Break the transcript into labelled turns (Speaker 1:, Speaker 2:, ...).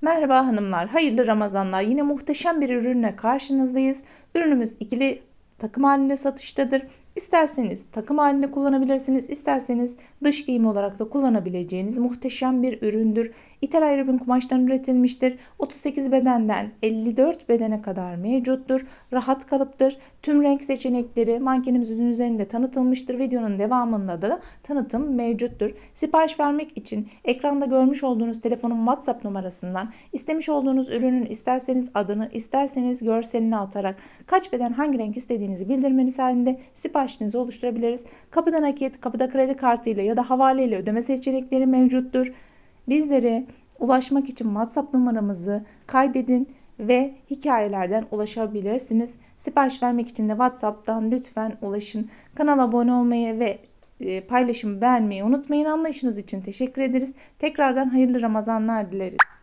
Speaker 1: Merhaba hanımlar, hayırlı Ramazanlar. Yine muhteşem bir ürünle karşınızdayız. Ürünümüz ikili takım halinde satıştadır. İsterseniz takım halinde kullanabilirsiniz, isterseniz dış giyim olarak da kullanabileceğiniz muhteşem bir üründür. İthal aerobin kumaştan üretilmiştir. 38 bedenden 54 bedene kadar mevcuttur. Rahat kalıptır. Tüm renk seçenekleri mankenimizin üzerinde tanıtılmıştır. Videonun devamında da tanıtım mevcuttur. Sipariş vermek için ekranda görmüş olduğunuz telefonun WhatsApp numarasından istemiş olduğunuz ürünün isterseniz adını, isterseniz görselini atarak kaç beden hangi renk istediğinizi bildirmeniz halinde siparişinizi oluşturabiliriz. Kapıda nakit, kapıda kredi kartıyla ya da havaleyle ödeme seçenekleri mevcuttur. Bizlere ulaşmak için WhatsApp numaramızı kaydedin ve hikayelerden ulaşabilirsiniz. Sipariş vermek için de WhatsApp'tan lütfen ulaşın. Kanala abone olmayı ve e, paylaşımı beğenmeyi unutmayın. Anlayışınız için teşekkür ederiz. Tekrardan hayırlı Ramazanlar dileriz.